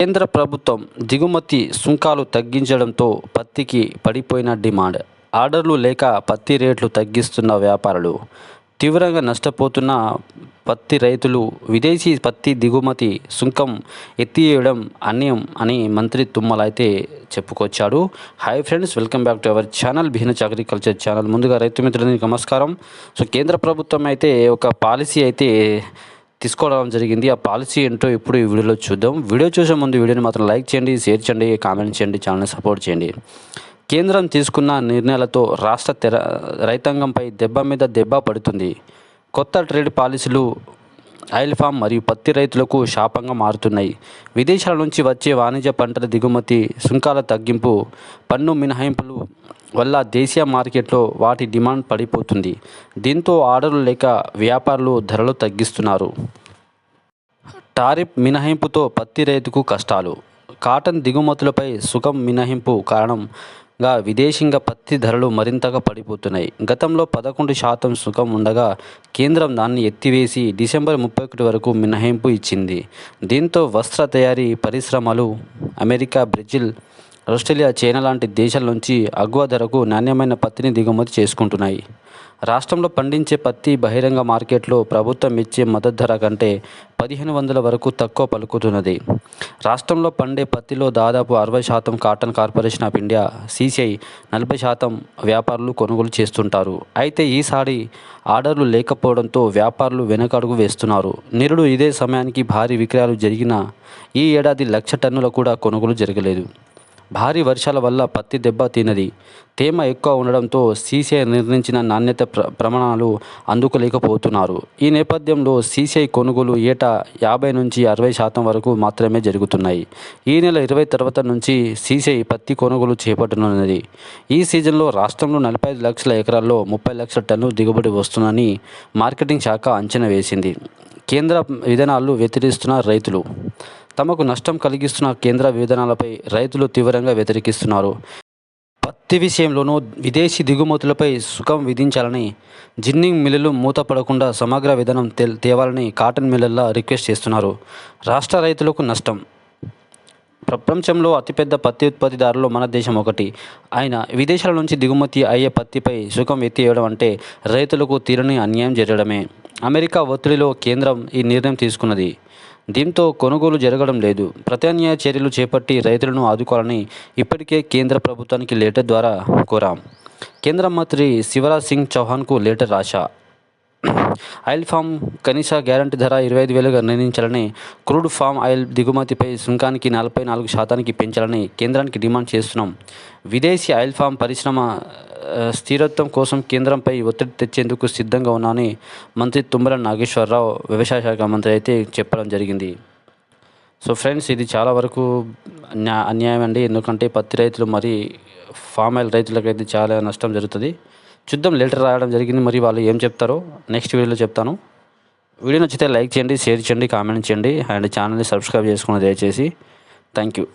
కేంద్ర ప్రభుత్వం దిగుమతి సుంకాలు తగ్గించడంతో పత్తికి పడిపోయిన డిమాండ్. ఆర్డర్లు లేక పత్తి రేట్లు తగ్గిస్తున్న వ్యాపారులు తీవ్రంగా నష్టపోతున్న పత్తి రైతులు విదేశీ పత్తి దిగుమతి సుంకం ఎత్తివేయడం అన్యం అని మంత్రి తుమ్మల అయితే చెప్పుకొచ్చాడు. Hi friends welcome back to our channel బిహినచ్ agriculture channel ముందుగా రైతు మిత్రులకి నమస్కారం. సో కేంద్ర ప్రభుత్వం అయితే ఒక పాలసీ అయితే తీసుకోవడం జరిగింది. ఆ పాలసీ ఏంటో ఇప్పుడు ఈ వీడియోలో చూద్దాం. వీడియో చూసే ముందు వీడియోని మాత్రం లైక్ చేయండి షేర్ చేయండి కామెంట్ చేయండి ఛానల్ని సపోర్ట్ చేయండి. కేంద్రం తీసుకున్న నిర్ణయాలతో రాష్ట్ర తెర రైతాంగంపై దెబ్బ మీద దెబ్బ పడుతుంది. కొత్త ట్రేడ్ పాలసీలు ఆయిల్ ఫామ్ మరియు పత్తి రైతులకు శాపంగా మారుతున్నాయి. విదేశాల నుంచి వచ్చే వాణిజ్య పంటల దిగుమతి సుంకాల తగ్గింపు పన్ను మినహాయింపులు వల్ల దేశీయ మార్కెట్లో వాటి డిమాండ్ పడిపోతుంది. దీంతో ఆర్డర్లు లేక వ్యాపారులు ధరలు తగ్గిస్తున్నారు. టారిఫ్ మినహాయింపుతో పత్తి రైతుకు కష్టాలు. కాటన్ దిగుమతులపై సుఖం మినహాయింపు గా విదేశీంగా పత్తి ధరలు మరింతగా పడిపోతున్నాయి. గతంలో పదకొండు శాతం సుఖం ఉండగా కేంద్రం దాన్ని ఎత్తివేసి డిసెంబర్ ముప్పై ఒకటి వరకు మినహాయింపు ఇచ్చింది. దీంతో వస్త్ర తయారీ పరిశ్రమలు అమెరికా బ్రెజిల్ ఆస్ట్రేలియా చైనా లాంటి దేశాల నుంచి అగ్వ ధరకు నాణ్యమైన పత్తిని దిగుమతి చేసుకుంటున్నాయి. రాష్ట్రంలో పండించే పత్తి బహిరంగ మార్కెట్లో ప్రభుత్వం ఇచ్చే మద్దతు ధర కంటే పదిహేను వందల వరకు తక్కువ పలుకుతున్నది. రాష్ట్రంలో పండే పత్తిలో దాదాపు అరవై శాతం cotton corporation of India CCI నలభై శాతం వ్యాపారులు కొనుగోలు చేస్తుంటారు. అయితే ఈసారి ఆర్డర్లు లేకపోవడంతో వ్యాపారులు వెనకడుగు వేస్తున్నారు. నిరుడు ఇదే సమయానికి భారీ విక్రయాలు జరిగిన ఈ ఏడాది లక్ష టన్నుల కూడా కొనుగోలు జరగలేదు. భారీ వర్షాల వల్ల పత్తి దెబ్బ తినది తేమ ఎక్కువ ఉండడంతో సీసీఐ నిర్ణయించిన నాణ్యత ప్ర ప్రమాణాలు అందుకోలేకపోతున్నారు. ఈ నేపథ్యంలో సీసీఐ కొనుగోలు ఏటా యాభై నుంచి అరవై శాతం వరకు మాత్రమే జరుగుతున్నాయి. ఈ నెల ఇరవై తర్వాత నుంచి సీసీఐ పత్తి కొనుగోలు చేపట్టనున్నది. ఈ సీజన్లో రాష్ట్రంలో నలభై ఐదు లక్షల ఎకరాల్లో ముప్పై లక్షల టన్ను దిగుబడి వస్తుందని మార్కెటింగ్ శాఖ అంచనా వేసింది. కేంద్ర విధానాలు వ్యతిరేస్తున్న రైతులు తమకు నష్టం కలిగిస్తున్న కేంద్ర విధానాలపై రైతులు తీవ్రంగా వ్యతిరేకిస్తున్నారు. పత్తి విషయంలోనూ విదేశీ దిగుమతులపై సుఖం విధించాలని జిన్నింగ్ మిల్లులు మూతపడకుండా సమగ్ర విధానం తేవాలని కాటన్ మిల్లర్ల రిక్వెస్ట్ చేస్తున్నారు. రాష్ట్ర రైతులకు నష్టం ప్రపంచంలో అతిపెద్ద పత్తి ఉత్పత్తిదారులో మన దేశం ఒకటి. ఆయన విదేశాల నుంచి దిగుమతి అయ్యే పత్తిపై సుఖం ఎత్తివేయడం అంటే రైతులకు తీరని అన్యాయం జరగడమే. అమెరికా ఒత్తిడిలో కేంద్రం ఈ నిర్ణయం తీసుకున్నది. దీంతో కొనుగోలు జరగడం లేదు. ప్రత్యామ్నాయ చర్యలు చేపట్టి రైతులను ఆదుకోవాలని ఇప్పటికే కేంద్ర ప్రభుత్వానికి లేటర్ ద్వారా కోరాం. కేంద్ర మంత్రి శివరాజ్ సింగ్ చౌహాన్కు లేటర్ రాశా. ఆయిల్ ఫామ్ కనీస గ్యారంటీ ధర ఇరవై ఐదు వేలుగా నిర్ణయించాలని క్రూడ్ ఫామ్ ఆయిల్ దిగుమతిపై సుంకానికి నలభై నాలుగు శాతానికి పెంచాలని కేంద్రానికి డిమాండ్ చేస్తున్నాం. విదేశీ ఆయిల్ ఫామ్ పరిశ్రమ స్థిరత్వం కోసం కేంద్రంపై ఒత్తిడి తెచ్చేందుకు సిద్ధంగా ఉన్నానని మంత్రి తుమ్మల నాగేశ్వరరావు వ్యవసాయ శాఖ మంత్రి అయితే చెప్పడం జరిగింది. సో ఫ్రెండ్స్ ఇది చాలా వరకు అన్యాయం అండి ఎందుకంటే పత్తి రైతులు మరి ఫామ్ ఆయిల్ రైతులకైతే చాలా నష్టం జరుగుతుంది. చూద్దాం లెటర్ రాయడం జరిగింది. మరి వాళ్ళు ఏం చెప్తారో నెక్స్ట్ వీడియోలో చెప్తాను. వీడియో నచ్చితే లైక్ చేయండి షేర్ చేయండి కామెంట్ చేయండి. అండ్ ఛానల్ని సబ్స్క్రైబ్ చేసుకుని దయచేసి. Thank you